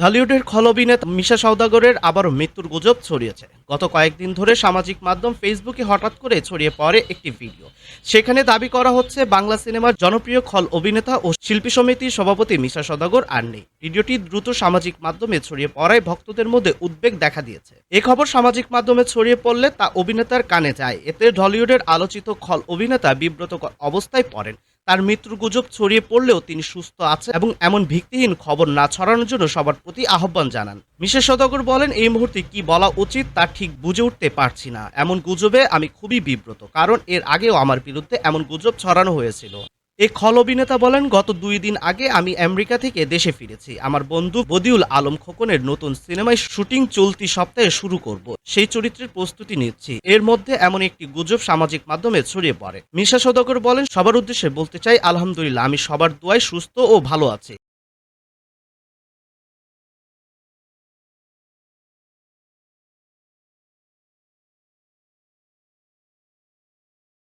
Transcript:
ঢালিউডের অভিনেতা মিশা সৌদাগরের আবারও মৃত্যুর গুজব ছড়িয়েছে। গত কয়েকদিন ধরে সামাজিক মাধ্যম ফেসবুকে হঠাৎ করে ছড়িয়ে পড়ে একটি ভিডিও। সেখানে দাবি করা হচ্ছে, বাংলা সিনেমার জনপ্রিয় খল অভিনেতা ও শিল্পী সমিতির সভাপতি মিশা সওদাগর আর নেই। ভিডিওটি দ্রুত সামাজিক মাধ্যমে ছড়িয়ে পড়ায় ভক্তদের মধ্যে উদ্বেগ দেখা দিয়েছে। এ খবর সামাজিক মাধ্যমে ছড়িয়ে পড়লে তা অভিনেতার কানে যায়। এতে ঢলিউডের আলোচিত খল অভিনেতা বিব্রত অবস্থায় পড়েন। তার মৃত্যুর গুজব ছড়িয়ে পড়লেও তিনি সুস্থ আছেন এবং এমন ভিত্তিহীন খবর না ছড়ানোর জন্য সবার প্রতি আহ্বান জানান। মিশে সদাগর বলেন, এই মুহূর্তে কি বলা উচিত তা ঠিক বুঝে উঠতে পারছি না। এমন গুজবে আমি খুবই বিব্রত, কারণ এর আগেও আমার বিরুদ্ধে এমন গুজব ছড়ানো হয়েছিল। এই খল অভিনেতা বলেন, গত দুই দিন আগে আমি আমেরিকা থেকে দেশে ফিরেছি। আমার বন্ধু বদিউল আলম খোকনের নতুন সিনেমায় শুটিং চলতি সপ্তাহে শুরু করব। সেই চরিত্রের প্রস্তুতি নিচ্ছি। এর মধ্যে এমন একটি গুজব সামাজিক মাধ্যমে ছড়িয়ে পড়ে। মিশা সদকর বলেন, সবার উদ্দেশ্যে বলতে চাই, আলহামদুলিল্লাহ, আমি সবার দোয়ায় সুস্থ ও ভালো আছি।